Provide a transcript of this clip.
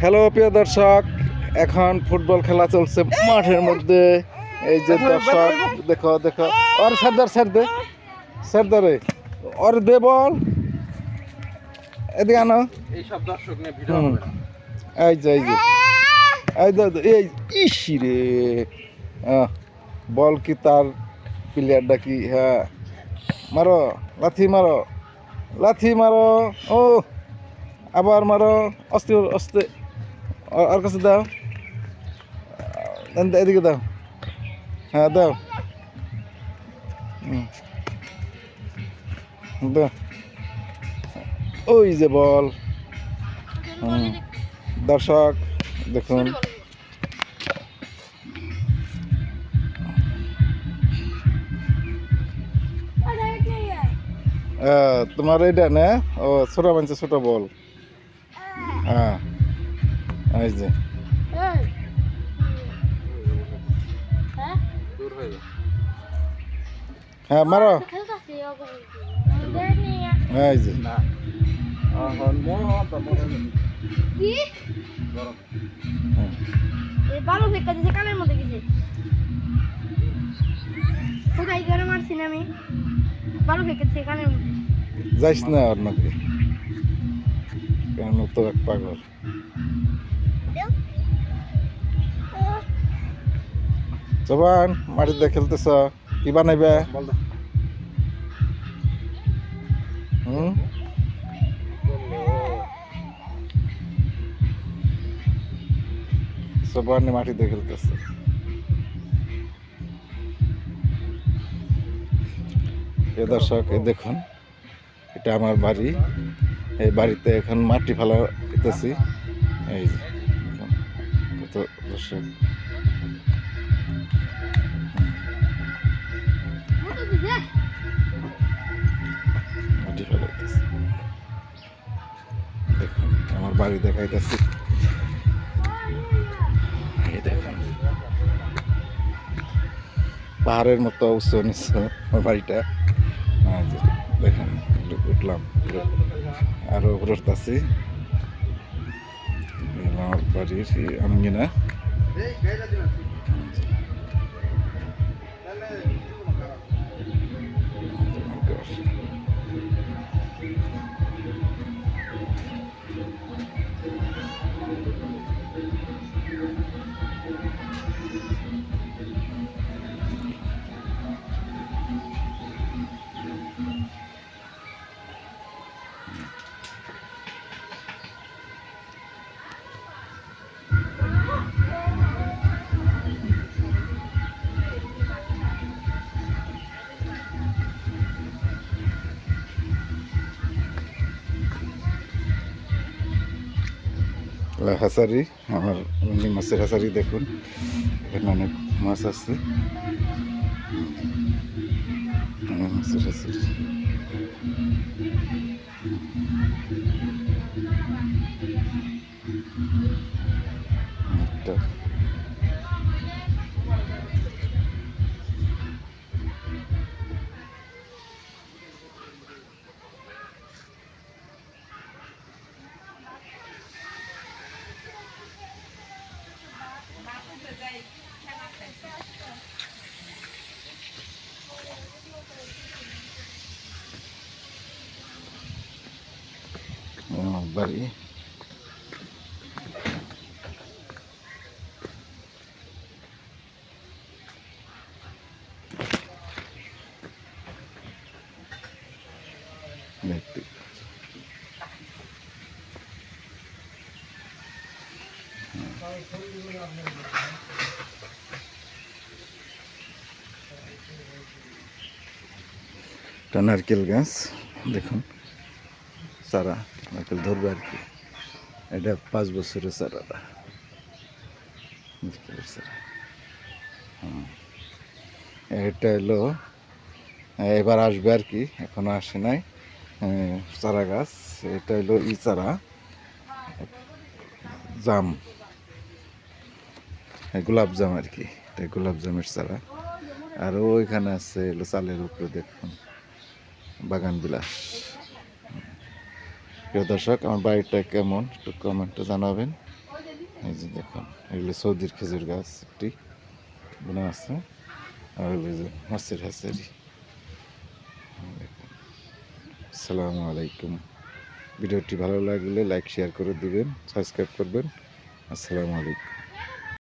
Hello প্রিয় দর্শক এখন ফুটবল খেলা চলছে মাঠের মধ্যে। এই যে দর্শক দেখো দেখো। ওর সর্দার স্যার দে সর্দার ওর দে বল। এদিকে আনো। এইসব দর্শক নিয়ে ভিডিও হুম। হবে না। এই যে এই যে। এই এই ইসি রে। বল কি তার প্লেয়ারটা কি? হ্যাঁ। মারো লাথি মারো। লাথি মারো। ও আবার মারো। অস্তে অস্তে আর- কাছে দাও। এদিকে দাও। হ্যাঁ দাও। দাও। ওই যে বল। দর্শক, দেখুন। তোমার এটা না? ও, ছোট মানছে ছোট বল। হ্যাঁ। এই যে। হয়ে মারো। এই যে। যাইস না আর নাকি? কেন তো এক পাগল। জবান, মাটিতে খেলতেছ। কি বানাইবে? হুম? জবান মাটিতে খেলতেছে। এ দর্শক, এ দেখুন, এটা আমার বাড়ি। এই বাড়িতে এখন মাটি ফেলা দিতেছি এই দর্শক। আমার বাড়ি দেখাইতেছি। পাহাড়ের মতো উচ্চ নিচ আমার বাড়িটা। দেখেন উঠলাম আরও উপরে উঠতেছি। আমার বাড়ির আঙ্গিনা। Thank you. হাসারি আমার রঙিন মাছের হাসারি দেখুন। এখানে অনেক মাছ আছে। মাছের হাসারি। আমার বাড়ি দেখতে এটা নারকেল গাছ দেখুন চারা নারকেল ধরবে আর কি। এটা পাঁচ বছরের চারাটা চারা হুম। এটা এলো এবার আসবে আর কি, এখনও আসে নাই চারা গাছ। এটা হলো ই চারা, জাম। গোলাপ জাম আর কি, এটা গোলাপ জামের চারা। আর ওইখানে আছে চালের উপরে দেখুন, বাগান বিলাস। প্রিয় দর্শক, আমার বাড়িটা কেমন? একটু কমেন্টে জানাবেন। এই যে দেখুন, এগুলো সৌদির খেজুর গাছ, একটি বোনা আছে। আর হলো যে মাছের হাসারি সালামু আলাইকুম। ভিডিওটি ভালো লাগলে লাইক শেয়ার করে দিবেন সাবস্ক্রাইব করবেন। আসসালামু আলাইকুম।